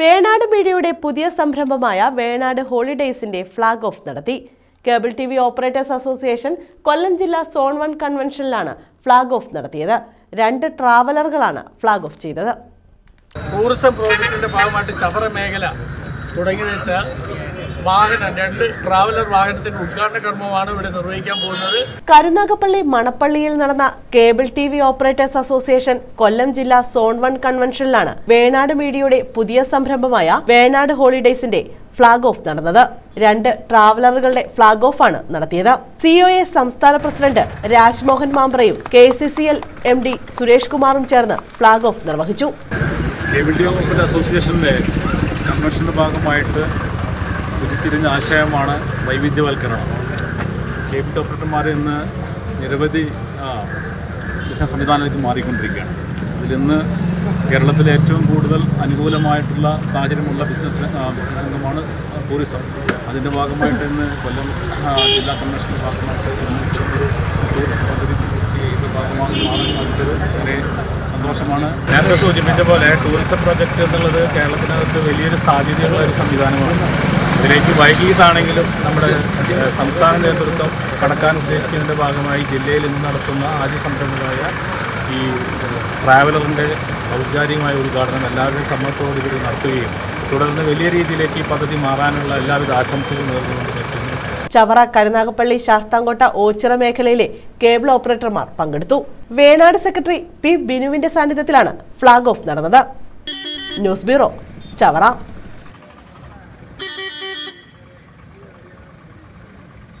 വേണാട് മീഡിയയുടെ പുതിയ സംരംഭമായ വേണാട് ഹോളിഡേയ്സിന്റെ ഫ്ളാഗ് ഓഫ് നടത്തി. Cable T V operators association Kollam ജില്ലാ സോൺ വൺ കൺവെൻഷനിലാണ് ഫ്ളാഗ് ഓഫ് നടത്തിയത്. രണ്ട് ട്രാവലറുകളാണ് ഫ്ളാഗ് ഓഫ് ചെയ്തത്. ടൂറിസം പ്രോജക്റ്റിന്റെ ഭാഗമായിട്ട് ചവറ മേഖല തുടങ്ങി വെച്ച വാഹനം രണ്ട് ട്രാവലർ വാഹനത്തിന്റെ ഉദ്ഘാടന കർമ്മമാണ് ഇവിടെ നിർവഹിക്കാൻ പോകുന്നത്. കരുനാഗപ്പള്ളി മണപ്പള്ളിയിൽ നടന്ന cable T V operators association Kollam ജില്ലാ സോൺ വൺ കൺവെൻഷനിലാണ് വേണാട് മീഡിയയുടെ പുതിയ സംരംഭമായ വേണാട് ഹോളിഡേയ്സിന്റെ ഫ്ളാഗ് ഓഫ് നടന്നത്. രണ്ട് ട്രാവലറുകളുടെ ഫ്ളാഗ് ഓഫ് ആണ് നടത്തിയത്. സിഒഎ സംസ്ഥാന president Rajmohan മാമ്പ്രയും K C C L M D Suresh കുമാറും ചേർന്ന് ഫ്ളാഗ് ഓഫ് നിർവഹിച്ചു. കേബിൾ ടി ഓപ്പറേറ്റർ അസോസിയേഷന്റെ കൺവെൻഷന്റെ ഭാഗമായിട്ട് ഉരുത്തിരിഞ്ഞ ആശയമാണ് വൈവിധ്യവൽക്കരണം. കെ പി ഡോക്ടർമാർ ഇന്ന് നിരവധി ബിസിനസ് സംവിധാനത്തിലേക്ക് മാറിക്കൊണ്ടിരിക്കുകയാണ്. അതിലിന്ന് കേരളത്തിലെ ഏറ്റവും കൂടുതൽ അനുകൂലമായിട്ടുള്ള സാഹചര്യമുള്ള ബിസിനസ് ബിസിനസ് രംഗമാണ് ടൂറിസം. അതിന്റെ ഭാഗമായിട്ട് ഇന്ന് കൊല്ലം ജില്ലാ കമ്മീഷന്റെ ഭാഗമായിട്ട് ടൂറിസം പദ്ധതി ഭാഗമായി മാറാൻ സാധിച്ചത്. വളരെ സന്തോഷമാണ്. നേരത്തെ സൂചിപ്പിച്ച പോലെ ടൂറിസം പ്രൊജക്റ്റ് എന്നുള്ളത് കേരളത്തിനകത്ത് വലിയൊരു സാധ്യതയുള്ള ഒരു സംവിധാനമാണ്. ഇതിലേക്ക് വൈകിട്ടാണെങ്കിലും നമ്മുടെ സംസ്ഥാന നേതൃത്വം കടക്കാൻ ഉദ്ദേശിക്കുന്നതിന്റെ ഭാഗമായി ജില്ലയിൽ ഇന്ന് നടത്തുന്ന ആദ്യ സംരംഭമായ ഈ ട്രാവലറിന്റെ ഔപചാരികമായ ഉദ്ഘാടനം എല്ലാവരുടെയും സമ്മതത്തോടുകൂടി നടത്തുകയും തുടർന്ന് വലിയ രീതിയിലേക്ക് ഈ പദ്ധതി മാറാനുള്ള എല്ലാവിധ ആശംസകളും നേർന്നുകൊണ്ട് നിർത്തുന്നു ചവറ കരുനാഗപ്പള്ളി ശാസ്താംകോട്ട ഓച്ചിറ മേഖലയിലെ കേബിൾ ഓപ്പറേറ്റർമാർ പങ്കെടുത്തു. വേണാട് സെക്രട്ടറി പി ബിനുവിന്റെ സാന്നിധ്യത്തിലാണ് ഫ്ളാഗ് ഓഫ് നടന്നത്. News bureau Chavara.